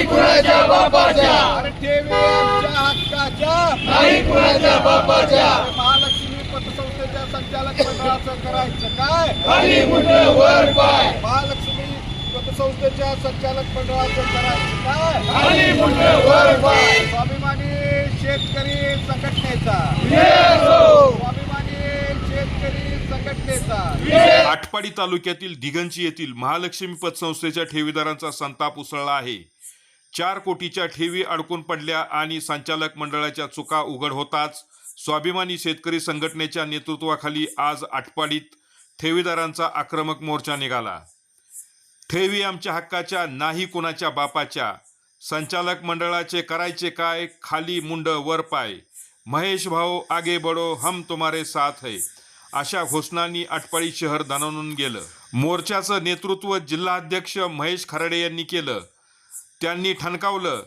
नाही कुणाच्या बापाच्या. अरे ठेवी आमच्या हक्काच्या. नाही कुणाच्या बापाच्या. महालक्ष्मी पतसंस्थेच्या संचालक मंडळाचं करायचं काय? खाली मुंड वर पाय? महालक्ष्मी पतसंस्थेच्या संचालक मंडळाचं करायचं काय? खाली मुंड वर पाय? स्वाभिमानी शेतकरी संघटनेचा. विजय असो स्वाभिमानी शेतकरी संघटनेचा. आटपाडी तालुक्यातील दिगंची येथील महालक्ष्मी पतसंस्थेच्या ठेवीदारांचा संताप उसळला आहे. चार कोटीच्या ठेवी अडकून पडल्या आणि संचालक मंडळाच्या चुका उघड होताच स्वाभिमानी शेतकरी संघटनेच्या नेतृत्वाखाली आज आटपाडीत ठेवीदारांचा आक्रमक मोर्चा निघाला. ठेवी आमच्या हक्काच्या नाही कुणाच्या बापाच्या. संचालक मंडळाचे करायचे काय? खाली मुंड वर पाय. महेश भाऊ आगे बडो हम तुम्हारे साथ है. अशा घोषणांनी आटपाडी शहर दणानून गेलं. मोर्चाचं नेतृत्व जिल्हाध्यक्ष महेश खराडे यांनी केलं. त्यांनी ठणकावलं.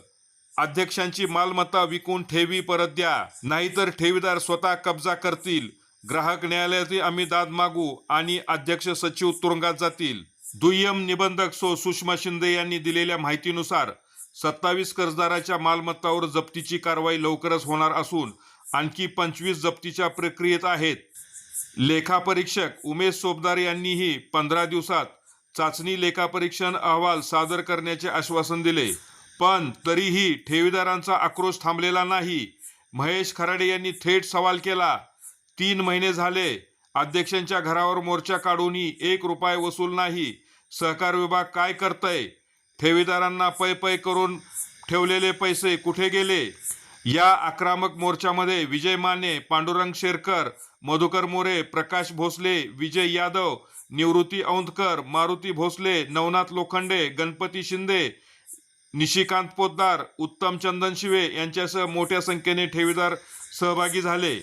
अध्यक्षांची मालमत्ता विकून ठेवी परत द्या नाहीतर ठेवीदार स्वतः कब्जा करतील. ग्राहक न्यायालयात आम्ही दाद मागू आणि अध्यक्ष सचिव तुरुंगात जातील. दुय्यम निबंधक सो सुषमा शिंदे यांनी दिलेल्या माहितीनुसार सत्तावीस कर्जदाराच्या मालमत्तावर जप्तीची कारवाई लवकरच होणार असून आणखी पंचवीस जप्तीच्या प्रक्रियेत आहेत. लेखापरीक्षक उमेश सोबदार यांनीही पंधरा दिवसात चाचणी लेखापरीक्षण अहवाल सादर करण्याचे आश्वासन दिले. पण तरीही ठेवीदारांचा आक्रोश थांबलेला नाही. महेश खराडे यांनी थेट सवाल केला. तीन महिने झाले. अध्यक्षांच्या घरावर मोर्चा काढूनही एक रुपये वसूल नाही. सहकार विभाग काय करतय? ठेवीदारांना पै पै करून ठेवलेले पैसे कुठे गेले? या आक्रमक मोर्चामध्ये विजय माने पांडुरंग शेरकर मधुकर मोरे प्रकाश भोसले विजय यादव निवृत्ती औंधकर मारुती भोसले नवनाथ लोखंडे गणपती शिंदे निशिकांत पोद्दार उत्तम चंदन शिवे यांच्यासह मोठ्या संख्येने ठेवीदार सहभागी झाले.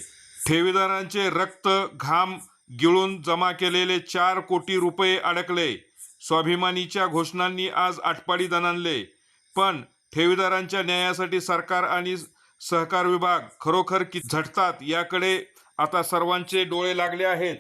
ठेवीदारांचे रक्त घाम गिळून जमा केलेले चार कोटी रुपये अडकले. स्वाभिमानीच्या घोषणांनी आज आटपाडी दणानले पण ठेवीदारांच्या न्यायासाठी सरकार आणि सहकार विभाग खरोखर कि झटतात याकडे आता सर्वांचे डोळे लागले आहेत.